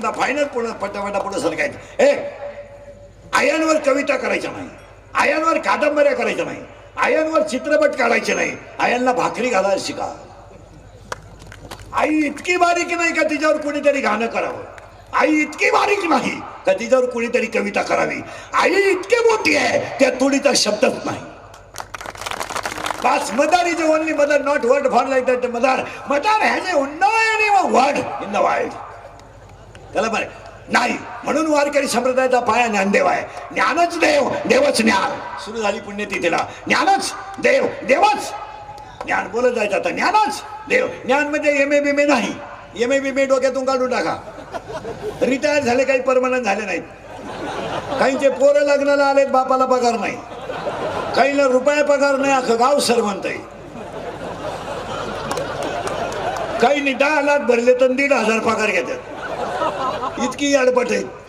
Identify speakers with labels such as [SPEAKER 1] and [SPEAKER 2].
[SPEAKER 1] Final पुढे पटापटा पुढे सरकायचं. ए आयांवर कविता करायच्या नाही. आयांवर कादंबऱ्या करायच्या नाही. आयांवर चित्रपट काढायचे नाही. आयांना भाकरी घालायला शिका. आई इतकी बारीक नाही का तिच्यावर कुणीतरी गाणं करावं? आई इतकी बारीक नाही का तिच्यावर कुणीतरी कविता करावी? आई इतकी मोठी आहे त्या तुडीचा शब्दच नाही. बस mother is only mother not word for like that mother mother has a any word in the wild त्याला बरं. नाही म्हणून वारकरी संप्रदायाचा पाया ज्ञानदेव आहे. ज्ञानच देव देवच ज्ञान. सुरू झाली पुण्यतिथीला. ज्ञानच देव देवच. ज्ञान बोलत जायचं आता. ज्ञानच देव. ज्ञान म्हणजे एम ए बी नाही. एम ए बी डोक्यातून काढून टाका. रिटायर झाले काही परमनंट झाले नाहीत. काहींचे पोरं लग्नाला आलेत बापाला पगार नाही. काहीला रुपया पगार नाही अख्खं गाव सरवंत आहे. काही दहा लाख भरले तर दीड हजार पगार घेतात. इतकी अडपट आहे.